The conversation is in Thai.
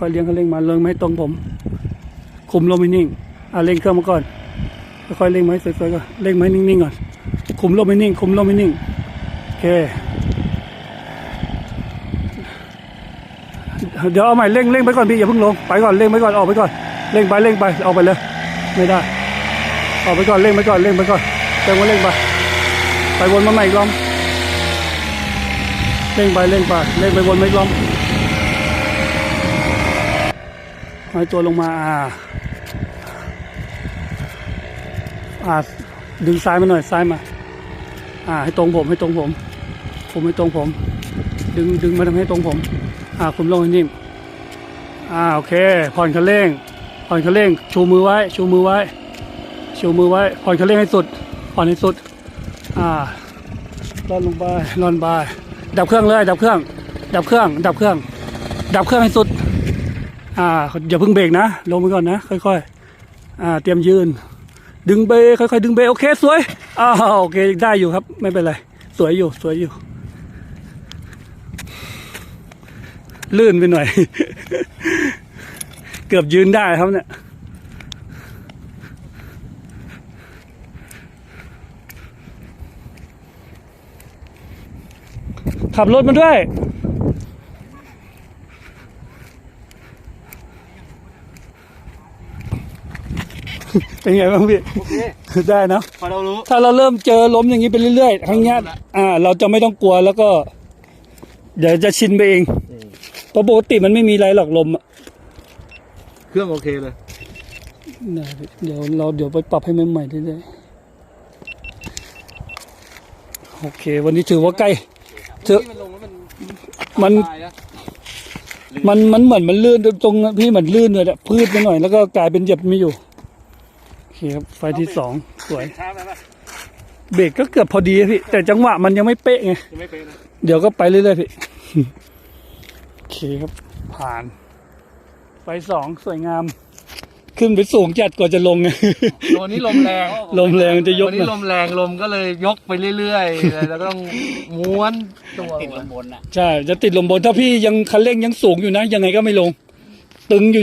ค่อยๆเลี้ยงคันเร่งมาเร่งไม่ตรงผม คุมลมให้นิ่งอะเร่งเครื่องมาก่อนค่อยๆเร่งไม้สวยๆก่อนเร่งไม้นิ่งๆก่อนคุมลมให้นิ่งคุมลมให้นิ่งโอเคเดี๋ยวเอาใหม่เร่งเร่งไปก่อนพี่อย่าเพิ่งลงไปก่อนเร่งไปก่อนออกไปก่อนเร่งไปเร่งไปออกไปเลยไม่ได้ออกไปก่อนเร่งไปก่อนเร่งไปก่อนเร่งมาเร่งไปไปวนมาใหม่อีกรอบเร่งไปเร่งไปเร่งไปวนมาอีกรอบ ให้ตัวลงมาอ่าอ่าดึงซ้ายมาหน่อยซ้ายมา อ่า ให้ตรงผมให้ตรงผม ผมให้ตรงผม ดึงดึงมาทำให้ตรงผม อ่าคุมลงให้นิ่มอ่าโอเค ผ่อนคันเร่ง ผ่อนคันเร่ง ชูมือไว้ ชูมือไว้ ชูมือไว้ ผ่อนคันเร่งให้สุด ผ่อนให้สุด อ่าลอนลงไปลอนไปดับเครื่องเลย ดับเครื่อง ดับเครื่อง ดับเครื่อง ดับเครื่องให้สุด อ่าอย่าเพิ่งเบรกนะ ลงไปก่อนนะ ค่อยๆ อ่า เตรียมยืน ดึงเบรกค่อยๆ ดึงเบรกโอเค สวยอ่าโอเคได้อยู่ครับ ไม่เป็นไร สวยอยู่ สวยอยู่ ลื่นไปหน่อย เกือบยืนได้ครับเนี่ยขับรถมาด้วย เป็นไงบ้างพี่โอเคได้เนอะพอเรารู้ ถ้าเราเริ่มเจอล้มอย่างนี้ไปเรื่อยๆครั้งเนี้ยอ่า เราจะไม่ต้องกลัวแล้วก็ เดี๋ยวจะชินไปเองเพราะปกติมันไม่มีอะไรหรอกลมอะเครื่องโอเคเลย ได้พี่เดี๋ยวเราเดี๋ยวไปปรับให้มันใหม่ๆเรื่อยๆโอเค วันนี้ถือว่าใกล้ เจอมันลงแล้วมันมัน ตายนะมันมันเหมือนมันลื่นตรงๆพี่เหมือนลื่นเลยอะพืชไปหน่อยแล้วก็กลายเป็นเหยียบไม่อยู่โอ เคครับ ไฟที่สองสวย ช้าไปปะเบรกก็เกือบพอดีอะพี่ แต่จังหวะมันยังไม่เป๊ะไง ยังไม่เป็นนะเดี๋ยวก็ไปเรื่อยๆพี่ โอเคครับ ผ่าน ไฟสองสวยงาม ขึ้นไปสูงจัดกว่าจะลงไง วันนี้ลมแรงลมแรงจะยกวันนี้ลมแรงลมก็เลยยกไปเรื่อยๆ แล้วก็ต้องม้วนตัวติดลมบนอะ ใช่ จะติดลมบนถ้าพี่ยังคันเร่งยังสูงอยู่นะ ยังไงก็ไม่ลง ตึงอยู่